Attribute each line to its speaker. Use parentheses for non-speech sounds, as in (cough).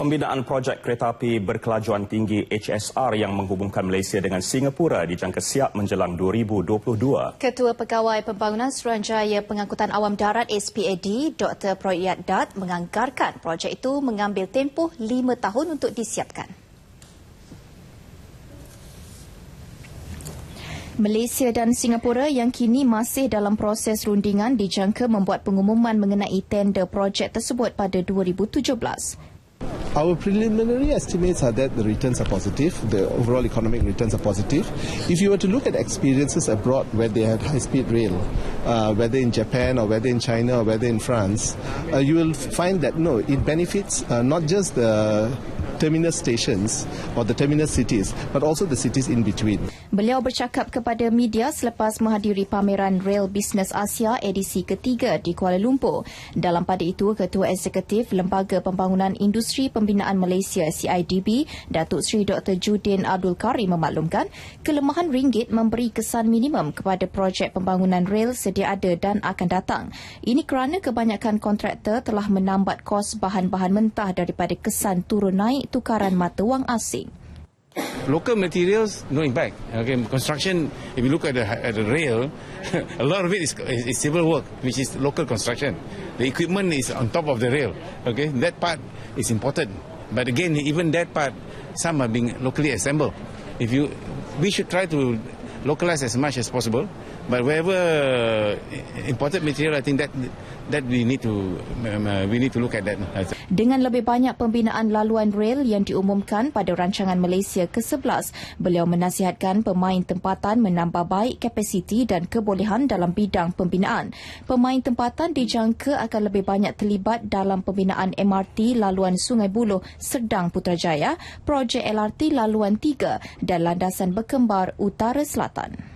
Speaker 1: Pembinaan projek kereta api berkelajuan tinggi HSR yang menghubungkan Malaysia dengan Singapura dijangka siap menjelang 2022.
Speaker 2: Ketua Pegawai Pembangunan Suruhanjaya Pengangkutan Awam Darat SPAD, Dr. Proyat Dat menganggarkan projek itu mengambil tempoh lima tahun untuk disiapkan. Malaysia dan Singapura yang kini masih dalam proses rundingan dijangka membuat pengumuman mengenai tender projek tersebut pada 2017.
Speaker 3: Our preliminary estimates are that the returns are positive, the overall economic returns are positive. If you were to look at experiences abroad where they had high speed rail, uh, whether in Japan or whether in China or whether in France, uh, you will find that no, it benefits uh, not just the terminus stations or the terminus cities, but also the cities in between.
Speaker 2: Beliau bercakap kepada media selepas menghadiri pameran Rail Business Asia edisi ketiga di Kuala Lumpur. Dalam pada itu, Ketua Eksekutif Lembaga Pembangunan Industri Pembinaan Malaysia CIDB, Datuk Seri Dr. Judin Abdul Karim memaklumkan, kelemahan ringgit memberi kesan minimum kepada projek pembangunan rail sedia ada dan akan datang. Ini kerana kebanyakan kontraktor telah menambat kos bahan-bahan mentah daripada kesan turun naik tukaran mata wang asing.
Speaker 4: Local materials, no impact. Okay, construction, if you look at the, at the rail, (laughs) a lot of it is, is, civil work, which is local construction. The equipment is on top of the rail. Okay, that part is important. But again, even that part, some are being locally assembled. If you, we should try to localize as much as possible. But wherever imported material, I think that that we need to um, uh, we need to look at that.
Speaker 2: Dengan lebih banyak pembinaan laluan rel yang diumumkan pada rancangan Malaysia ke-11, beliau menasihatkan pemain tempatan menambah baik kapasiti dan kebolehan dalam bidang pembinaan. Pemain tempatan dijangka akan lebih banyak terlibat dalam pembinaan MRT laluan Sungai Buloh Serdang Putrajaya, projek LRT laluan 3 dan landasan berkembar Utara Selatan.